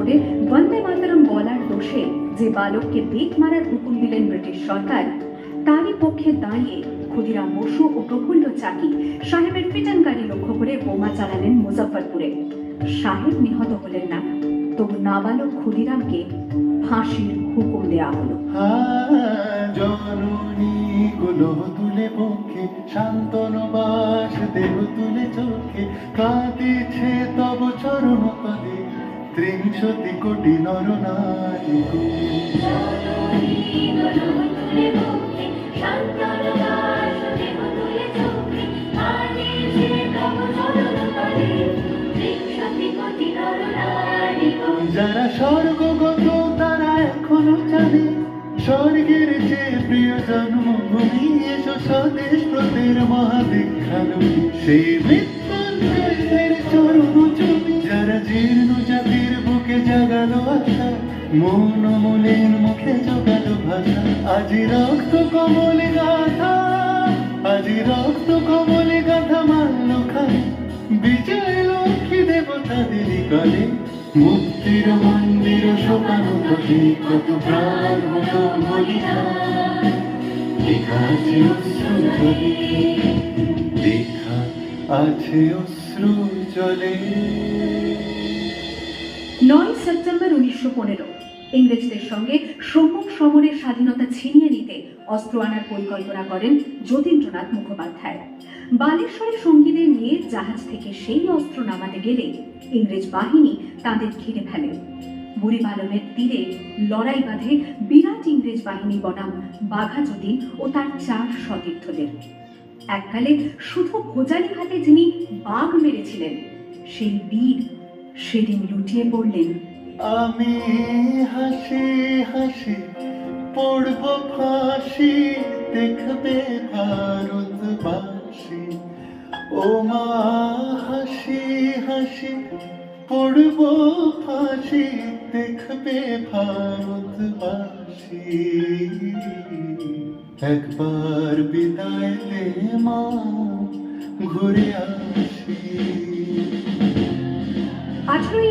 কিংসফোর্ডে বন্দে মাতরম বলার দোষে যে বালককে বেত মারার হুকুম দিলেন ব্রিটিশ সরকার, তারই পক্ষে দাঁড়িয়ে ক্ষুদিরাম বসু ও প্রফুল্ল চাকি সাহেবের পিটন গাড়ি লক্ষ্য করে বোমা চালালেন মুজফ্ফরপুরে। সাহেব নিহত হলেন না, তবু নাবালক ক্ষুদিরামকে ফাঁসির হুকুম দেওয়া হলো। পক্ষে শান্তন বাস দেহ তুলে চোখে, কাঁদিছে তব চরণ পদে। ত্রিংশতি কোটি নর নারী যারা স্বর্গগত, তারা এখনও জানে, স্বর্গের যে প্রিয় জন্মভূমি, এসো স্বদেশ প্রতের মহাদীক্ষালু সেই মৃত্যুঞ্জয়ের চরণ চুমি, যারা জীর্ণ মৌন মলিন মুখে জোগালো ভাষা। আজি রক্ত কমলে গাথা। আজি রক্ত কমলে গাথা মাল্য খায় বিজয় লক্ষ্মী দেবতাদের কালে। মুক্তির মন্দির শোকানো পথে কত প্রাণ আছে অশ্রু জলে। নয় সেপ্টেম্বর উনিশশো পনেরো। ইংরেজদের সঙ্গে সম্মুখ সমরের স্বাধীনতা ছিনিয়ে নিতে অস্ত্র আনার পরিকল্পনা করেন যতীন্দ্রনাথ মুখোপাধ্যায়। বালেশ্বরের সঙ্গীদের নিয়ে জাহাজ থেকে সেই অস্ত্র নামাতে গেলে ইংরেজ বাহিনী তাদের ঘিরে ফেলে। বুড়িপালনের তীরে লড়াই বাঁধে বিরাট ইংরেজ বাহিনী বনাম বাঘা যতীন ও তার চার সতীর্থদের। এককালে শুধু ভোজালি হাতে যিনি বাঘ মেরেছিলেন, সেই বীর সেদিন লুটিয়ে পড়লেন আমি হাসি হাসি পড়ব ফাঁসি, দেখবে ভারত ভারতবাসী। ও মা, হাসি হাসি পড়ব ফাঁসি, দেখবে ভারত ভারতবাসী। একবার বিদায় দে মা, ঘুরে আসি। আঠারোই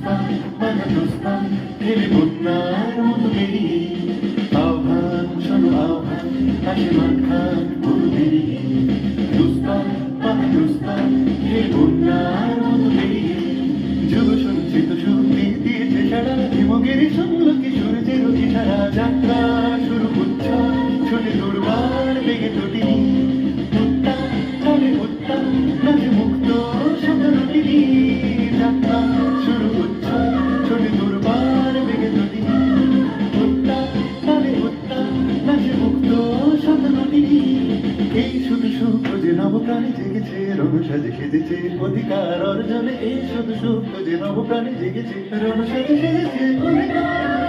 দুস্তান বাধা দুস্তান ফেলে বন্যার মতো বেরিয়ে আহ্বান শোনো আহ্বান আশীর্বাদ খান বন্ধুদেরই দুস্তান জেগেছে রণসাজে সেজেছে অধিকার অর্জনে এই শুধু সুখ যে নবপ্রাণী জেগেছে রণসাজে সেজেছে অধিকার